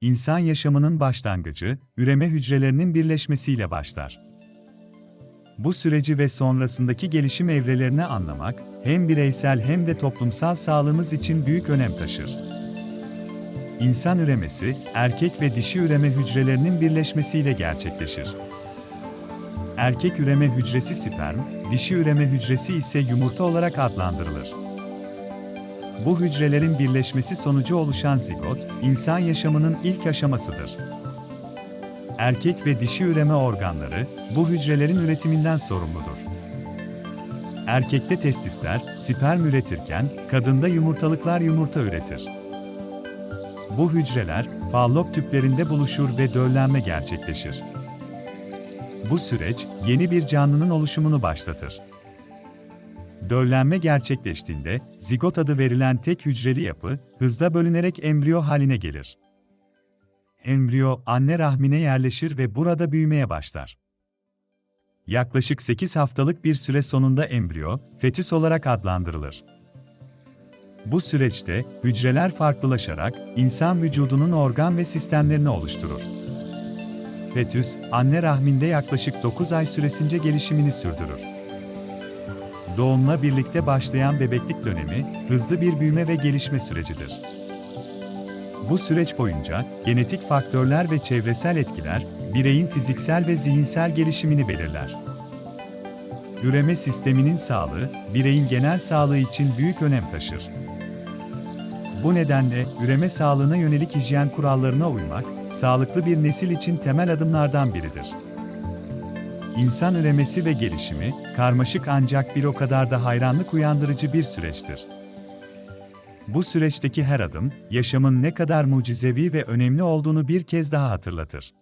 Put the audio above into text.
insan yaşamının başlangıcı, üreme hücrelerinin birleşmesiyle başlar. Bu süreci ve sonrasındaki gelişim evrelerini anlamak, hem bireysel hem de toplumsal sağlığımız için büyük önem taşır. İnsan üremesi, erkek ve dişi üreme hücrelerinin birleşmesiyle gerçekleşir. Erkek üreme hücresi sperm, dişi üreme hücresi ise yumurta olarak adlandırılır. Bu hücrelerin birleşmesi sonucu oluşan zigot, insan yaşamının ilk aşamasıdır. Erkek ve dişi üreme organları, bu hücrelerin üretiminden sorumludur. Erkekte testisler, sperm üretirken, kadında yumurtalıklar yumurta üretir. Bu hücreler, fallop tüplerinde buluşur ve döllenme gerçekleşir. Bu süreç, yeni bir canlının oluşumunu başlatır. Döllenme gerçekleştiğinde, zigot adı verilen tek hücreli yapı, hızla bölünerek embriyo haline gelir. Embriyo, anne rahmine yerleşir ve burada büyümeye başlar. Yaklaşık 8 haftalık bir süre sonunda embriyo, fetüs olarak adlandırılır. Bu süreçte, hücreler farklılaşarak, insan vücudunun organ ve sistemlerini oluşturur. Fetüs, anne rahminde yaklaşık 9 ay süresince gelişimini sürdürür. Doğumla birlikte başlayan bebeklik dönemi, hızlı bir büyüme ve gelişme sürecidir. Bu süreç boyunca genetik faktörler ve çevresel etkiler, bireyin fiziksel ve zihinsel gelişimini belirler. Üreme sisteminin sağlığı, bireyin genel sağlığı için büyük önem taşır. Bu nedenle üreme sağlığına yönelik hijyen kurallarına uymak, sağlıklı bir nesil için temel adımlardan biridir. İnsan üremesi ve gelişimi, karmaşık ancak bir o kadar da hayranlık uyandırıcı bir süreçtir. Bu süreçteki her adım, yaşamın ne kadar mucizevi ve önemli olduğunu bir kez daha hatırlatır.